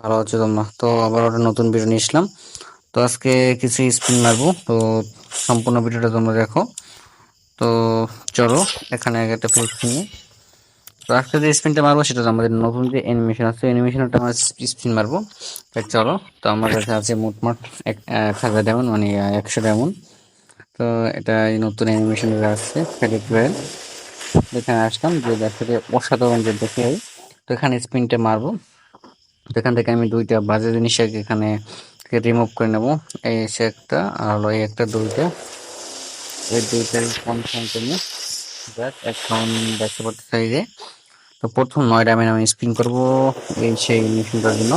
ভালো আছো তোমরা তো আবার একটা নতুন ভিডিও নিয়ে আসলাম তো আজকে কিছু স্পিন মারবো। তো সম্পূর্ণ ভিডিওটা তোমরা দেখো। তো চলো, এখানে একটা ফেস নিয়ে। তো আজকে যে স্পিনটা মারবো, সেটা আমাদের নতুন যে অ্যানিমেশন আছে অ্যানিমেশনটা আমরা স্পিন মারবো। তো চলো, তো আমার কাছে আছে মোটমাট এক হাজার ডায়মন্ড মানে একশো ডায়মন্ড তো এটা এই নতুন অ্যানিমেশন আসছে রয়েল এখানে আসলাম, যে দেখতে অসাধারণ যে দেখে তো এখানে স্পিনটা মারবো। এখান থেকে আমি দুইটা বাজে জিনিস এখানে রিমুভ করে নেব। এই সে একটা, আর হলো এই একটা দুইটা। এই দুইটাই কনফার্ম করে যাক এখন দেখতে পাচ্ছি সাইজে তো প্রথম নয় ডায়মন্ড আমি স্পিন করব এই সেই মেশিনটার জন্য।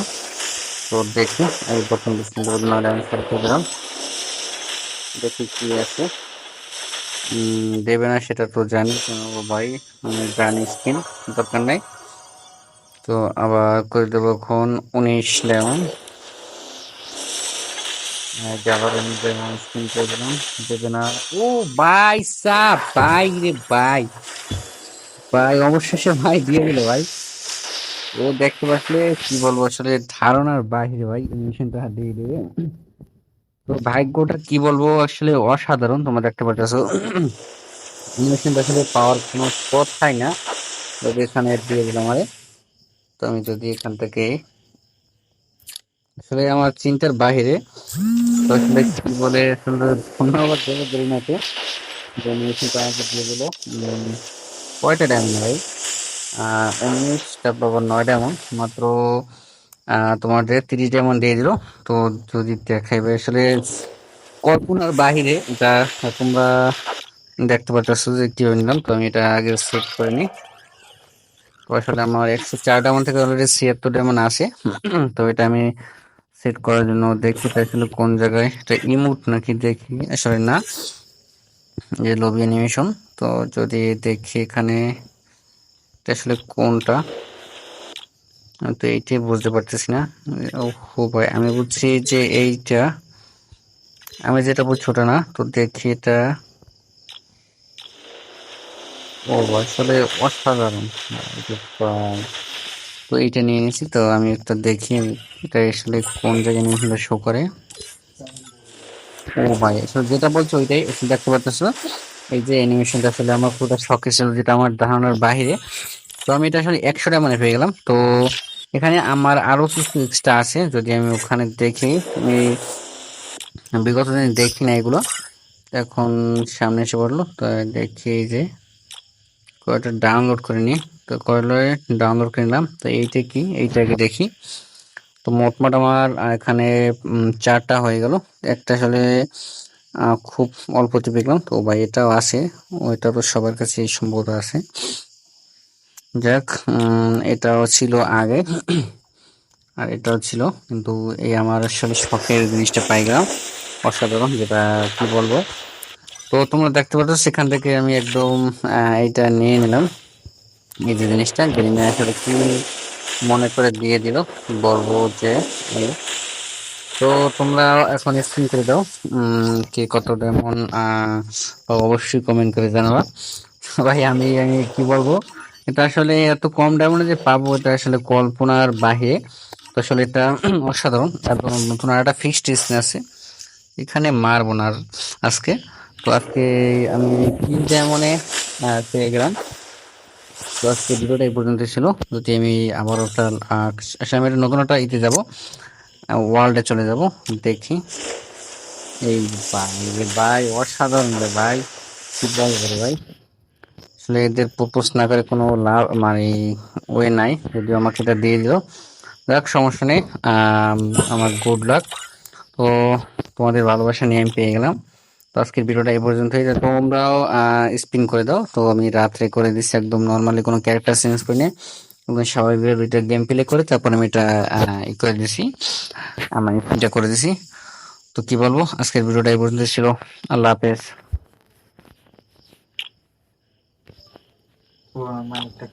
তো দেখি, এই প্রথম স্পিন করব নয় ডায়মন্ড করে দিলাম। দেখি কি আছে। দেবে না সেটা তো জানি ভাই। আমি জানি স্কিন দরকার নেই। তো আবার করে দেবো এখন উনিশ লেমন ও সাপ ভাই অবশেষে ভাই দিয়ে ভাই। ও দেখতে কি বলব আসলে ধারণার বাহিরে ভাই দিয়ে তো ভাগ্যটা কি বলব আসলে অসাধারণ, তোমরা দেখতে পাচ্ছ মেশিনটা আসলে পাওয়ার কোনো কথাই না। এখানে দিয়ে দিলাম আরে। তো আমি যদি এখান থেকে আসলে আমার চিন্তার বাহিরে কি বলে আসলে ধন্যবাদ দেবো গরিমাকে যে মেশিনটা দিয়ে দিল। কয়টা ডায়মন্ড ভাই? আহ, উনিশ তারপর আবার নয় ডায়মন্ড মাত্র আহ, তোমাদের তিরিশ ডায়মন্ড দিয়ে দিল। তো যদি দেখাইবে আসলে কল্পনার বাহিরে এটা তোমরা দেখতে পাচ্ছ যে কীভাবে নিলাম। তো আমি এটা আগে সেট করে নিই। আসলে আমার একশো চার ডায়মন্ড থেকে অলরেডি ছিয়াত্তর ডায়মন্ড আসে তো এটা আমি সেট করার জন্য দেখি আসলে কোন জায়গায়। এটা ইমোট নাকি দেখি আসলে না। যে লবি অ্যানিমেশন তো যদি দেখি এখানে এটা আসলে কোনটা তো এইটাই বুঝতে পারতেছি না। ও ভাই আমি বুঝছি যে এইটা আমি যেটা বুঝছি ওটা না। তো দেখি এটা ও, আসলে অসাধারণ। এটা তো এইটা নিয়ে নিয়েছি, তো আমি একটা দেখি এটা আসলে কোন জায়গায় নিয়ে শো করে। ও ভাই, আসলে যেটা বলছো ওইটাই দেখতে পাচ্ছ এই যে অ্যানিমেশনটা আসলে আমার পুরো শখে ছিল, যেটা আমার ধারণার বাইরে। তো আমি এটা আসলে একশোটা মানে পেয়ে গেলাম। তো এখানে আমার আরও কিছু এক্সট্রা আছে, যদি আমি ওখানে দেখি বিগত দিন দেখি না এগুলো। এখন সামনে এসে পড়ল, তো দেখি এই যে। কয়টা ডাউনলোড করে নিই তো কয়লে ডাউনলোড করে নিলাম। তো এইটা কি? এইটাকে দেখি। তো মোটমাট আমার এখানে চারটা হয়ে গেল। একটা আসলে খুব অল্পতে পেলাম তো ভাই, এটাও আছে। ওইটা তো সবার কাছে এই সম্ভবত আছে। যাক এটাও ছিল আগে। আর এটাও ছিল। কিন্তু এই আমার আসলে শখের জিনিসটা পাই গেলাম। অসাধারণ, যেটা কি বলব? তো তোমরা দেখতে পাচ্ছ, সেখান থেকে আমি একদম এইটা নিয়ে নিলাম। এই যে জিনিসটা গেমিং আসলে কি মনে করে দিয়ে দিল, বলব যে তো তোমরা এখন স্ক্রিন করে দাও কে কত কেমন অবশ্যই কমেন্ট করে জানাবা। ভাই, আমি আমি কি বলব, এটা আসলে এত কম ডায়মন্ডে যে পাবো, এটা আসলে কল্পনার বাহিরে। তো আসলে এটা অসাধারণ, এবং নতুন আর একটা ফিক্সড স্ক্রিন আছে। এখানে মারবো না আজকে। আজকে আমি ডায়মন্ডে আহ, পেয়ে গেলাম। ভিডিওটা এই পর্যন্ত ছিল। যদি আমি আবার ওটা আমি নতুন একটা ইতে যাব ওয়ার্ল্ডে চলে যাব দেখি। এই ভাই ভাই অসাধারণ রে ভাই। কি বলব রে ভাই? আসলে এদের প্রপোজ না করে কোনো লাভ মানে ওয়ে নাই। যদিও আমাকে এটা দিয়ে দিল। যাক সমস্যা নেই। আম, আমার গুড লাক তো তোমাদের ভালোবাসা নিয়ে আমি পেয়ে গেলাম। তো আজকের ভিডিওটা এই পর্যন্তই। তোমরাও স্পিন করে দাও। তো আমি রাত্রে করে দিচ্ছি একদম নর্মালি কোনো ক্যারেক্টার চেঞ্জ করে নিয়ে একদম স্বাভাবিক দুইটা গেম প্লে করে তারপর আমি এটা ই করে দিছি। আমি এটা করে দিছি। তো কি বলব, আজকের ভিডিওটা এই পর্যন্ত ছিল। আল্লাহ হাফেজ। ও, আমার একটা